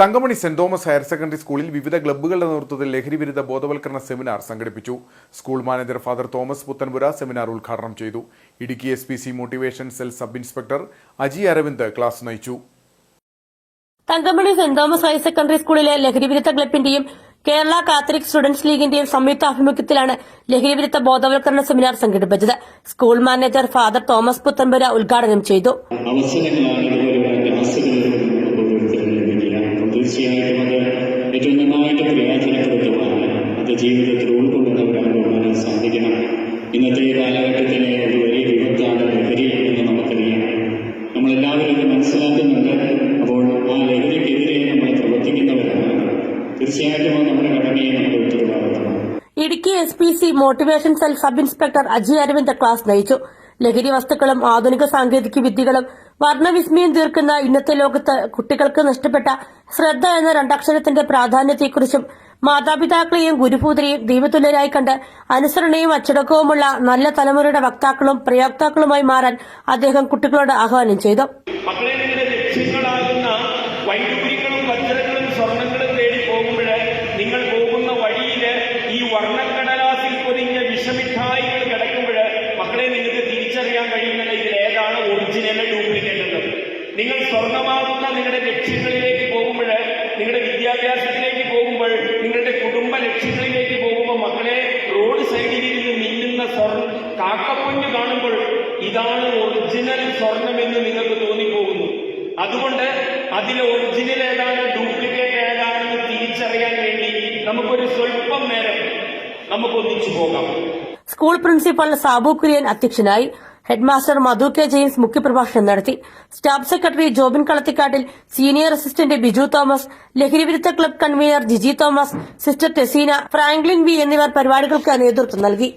Thankamani saint Thomas higher secondary സ്കൂളിൽ വിവിധ ക്ലബ്ബുകളുടെ നേതൃത്വത്തിൽ ലഹരി വിരുദ്ധ ബോധവൽക്കരണ സെമിനാർ സംഘടിപ്പിച്ചു. School manager father Thomas Puthenpura seminar ഉദ്ഘാടനം ചെയ്തു. Idukki S P C motivation cell sub inspector Aji Aravind class നയിച്ചു. Thankamani saint Thomas higher secondary സ്കൂളിലെ ലഹരിവിരുദ്ധ ക്ലബിന്റെയും കേരള കാത്തലിക് സ്റ്റുഡൻസ് ലീഗിന്റെയും സംയുക്ത ആഭിമുഖ്യത്തിലാണ് ലഹരിവിരുദ്ധ ബോധവൽക്കരണ സെമിനാർ സംഘടിപ്പിച്ചത്. School manager father Thomas Puthenpura ഉദ്ഘാടനം ചെയ്തു. അവസരങ്ങളാണ് ജീവിതത്തിൽ ഉൾക്കൊള്ളുന്നവരാകുവാൻ സാധിക്കണം. ഇന്നത്തെ ഈ കാലഘട്ടത്തിലെ ഒരു വലിയ വിപത്താണ് ലഹരി എന്ന് നമുക്കറിയാം. നമ്മളെല്ലാവരും ഇത് മനസ്സിലാക്കുന്നുണ്ട്. അപ്പോൾ ആ ലഹരിക്കെതിരെ നമ്മൾ പ്രവർത്തിക്കുന്നവരാണ്. തീർച്ചയായിട്ടും നമ്മുടെ കടമയെ നമ്മുടെ ഉത്തരവാദിത്തമാണ് Idukki S P C motivation cell sub inspector Aji Aravind class നയിച്ചു. ലഹരി വസ്തുക്കളും ആധുനിക സാങ്കേതിക വിദ്യകളും വർണവിസ്മയം തീർക്കുന്ന ഇന്നത്തെ ലോകത്ത് കുട്ടികൾക്ക് നഷ്ടപ്പെട്ട ശ്രദ്ധ എന്ന രണ്ടക്ഷരത്തിന്റെ പ്രാധാന്യത്തെക്കുറിച്ചും മാതാപിതാക്കളെയും ഗുരുഭൂതരെയും ദൈവതുല്യരായി കണ്ട് അനുസരണയും അച്ചടക്കവുമുള്ള നല്ല തലമുറയുടെ വക്താക്കളും പ്രയോക്താക്കളുമായി മാറാൻ അദ്ദേഹം കുട്ടികളോട് ആഹ്വാനം ചെയ്തു. തേടി പോകുമ്പോൾ നിങ്ങൾ പോകുന്ന ഈ തിരിച്ചറിയാൻ ഇതിൽ ഏതാണ് ഒറിജിനൽ ഡ്യൂപ്ലിക്കേറ്റ് നിങ്ങൾ സ്വർണമാകുന്ന നിങ്ങളുടെ ലക്ഷ്യങ്ങളിലേക്ക് പോകുമ്പോൾ നിങ്ങളുടെ വിദ്യാഭ്യാസത്തിലേക്ക് ലക്ഷ്യങ്ങളിലേക്ക് പോകുമ്പോൾ മക്കളെ റോഡ് സൈഡിൽ ഇരുന്ന് മിന്നുന്ന സ്വർണ കാക്കപ്പൊഞ്ഞ് കാണുമ്പോൾ ഇതാണ് ഒറിജിനൽ സ്വർണമെന്ന് നിങ്ങൾക്ക് തോന്നിപ്പോകുന്നു. അതുകൊണ്ട് അതിലെ ഒറിജിനൽ ഏതാണ് ഡ്യൂപ്ലിക്കേറ്റ് ഏതാണെന്ന് തിരിച്ചറിയാൻ വേണ്ടി നമുക്കൊരു സ്വല്പം നേരം നമുക്കൊന്നിച്ചു പോകാം. സ്കൂൾ പ്രിൻസിപ്പൽ സാബു കുര്യൻ അധ്യക്ഷനായി ഹെഡ്മാസ്റ്റർ മധു കെ ജെയിംസ് മുഖ്യപ്രഭാഷണം നടത്തി. Staff secretary Jobin Kalathikattil senior assistant Biju Thomas ലഹരിവിരുദ്ധ club convener Jiji Thomas sister Teseena Franklin V എന്നിവർ പരിപാടികൾക്ക് നേതൃത്വം നൽകി.